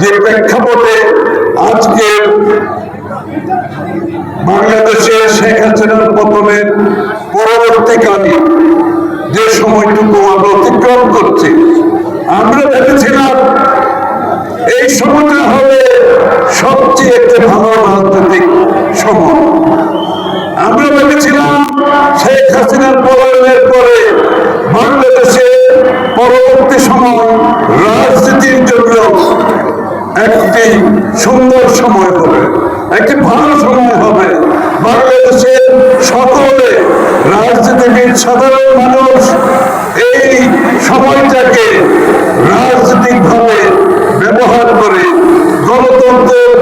যে প্রেক্ষাপটে আজকে বাংলাদেশে শেখ হাসিনার পতনের পরবর্তীকালে যে সময়টুকু আমরা অতিক্রম করছি, আমরা ভেবেছিলাম এই সময়টা হবে সবচেয়ে একটি ভালো রাজনৈতিক সময়। আমরা ভেবেছিলাম শেখ হাসিনার পলায়নের পরে বাংলাদেশে পরবর্তী সময় রাজনীতির জন্য একটি সুন্দর সময় হবে। একটি ভালো সময় হবে। বাংলাদেশের সকলে রাজনীতিবিদ, সাধারণ মানুষ, এই সময়টাকে রাজনৈতিকভাবে ব্যবহার করে গণতন্ত্রের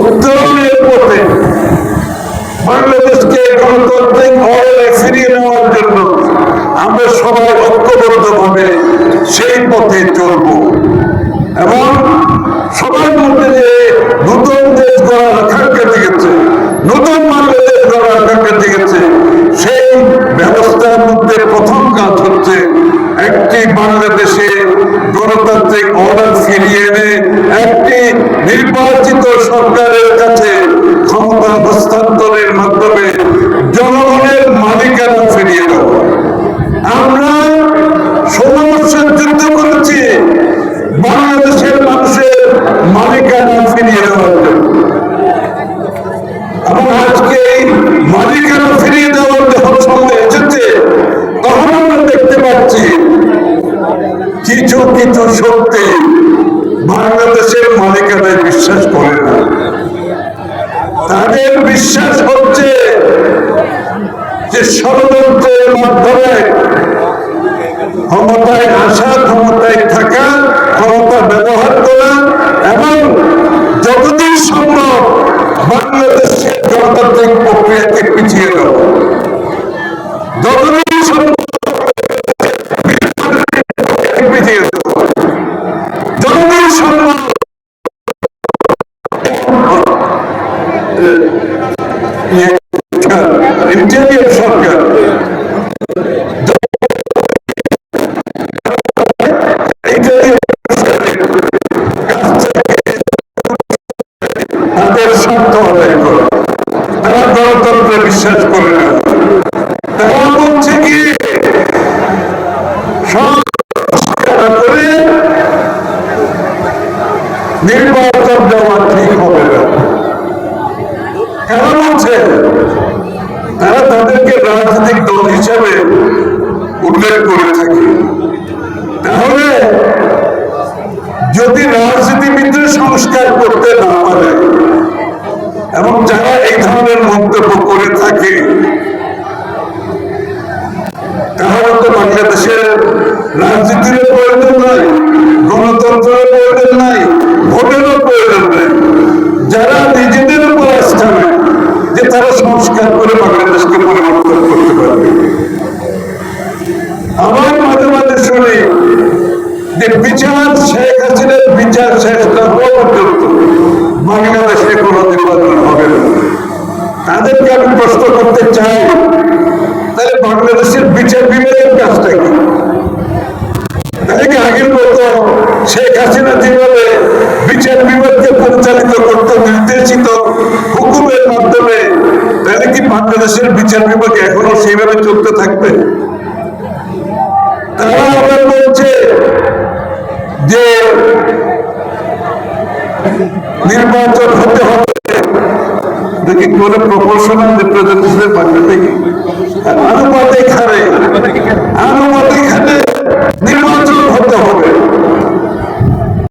উত্তরণের পথে বাংলাদেশকে গণতান্ত্রিক মহলে ফিরিয়ে নেওয়ার জন্য আমরা সবাই ঐক্যবদ্ধ ভাবে সেই পথে চলব। এবং সবার মধ্যে যে নতুন দেশ গড়ার আকাঙ্ক্ষা জেগেছে নতুন বাংলাদেশ গড়ার আকাঙ্ক্ষা জেগেছে সেই ব্যবস্থার মধ্যে প্রথম কাজ হচ্ছে একটি বাংলাদেশে গণতান্ত্রিক অর্ডার ফিরিয়ে এনে একটি নির্বাচিত সরকারের কাছে ক্ষমতা হস্তান্তরের মাধ্যমে জনগণের মালিকানা ফিরিয়ে দেওয়া আমরা ষোলো বছর যুদ্ধ করেছি বাংলাদেশের মানুষের মালিকানা ফিরিয়ে দেওয়ার জন্য আজকে মালিকানা কিছু কিছু শক্তি বাংলাদেশের মালিকানায় বিশ্বাস করে না। তাদের বিশ্বাস হচ্ছে যে ষড়যন্ত্রের মাধ্যমে ক্ষমতায় আসা, ক্ষমতায় হিসেবে উল্লেখ করে থাকি। তাহলে যদি রাজনীতিবিদদের সংস্কার করতে না পারে, এবং যারা এই ধরনের মন্তব্য করে থাকে, তাহলে তো বাংলাদেশের রাজনীতির প্রয়োজন নাই গণতন্ত্রের প্রয়োজন নাই ভোটেরও প্রয়োজন নাই যারা নিজেদের উপর আস্থা নেয় যে তারা সংস্কার করে বাংলাদেশকে পরিবর্তন করতে পারবে আমার মাঝে মাঝে শুনি যে বিচার, শেখ হাসিনার বিচার শেষ পর্যন্ত বাংলাদেশে কোনো নির্বাচন হবে না। তাদেরকে আমি প্রশ্ন করতে চাই, তাহলে বাংলাদেশের বিচার বিভাগের কাজটা কি? তাহলে কি আগের মতো শেখ হাসিনা যেভাবে বিচার বিভাগকে পরিচালিত করতে নির্দেশিত হুকুমের মাধ্যমে, তাহলে কি বাংলাদেশের বিচার বিভাগ এখনও সেইভাবে চলতে থাকবে? তারা আবার বলছে যে নির্বাচন হতে হবে দেখি কোন প্রপোর্শনাল হারে আনুপাতিক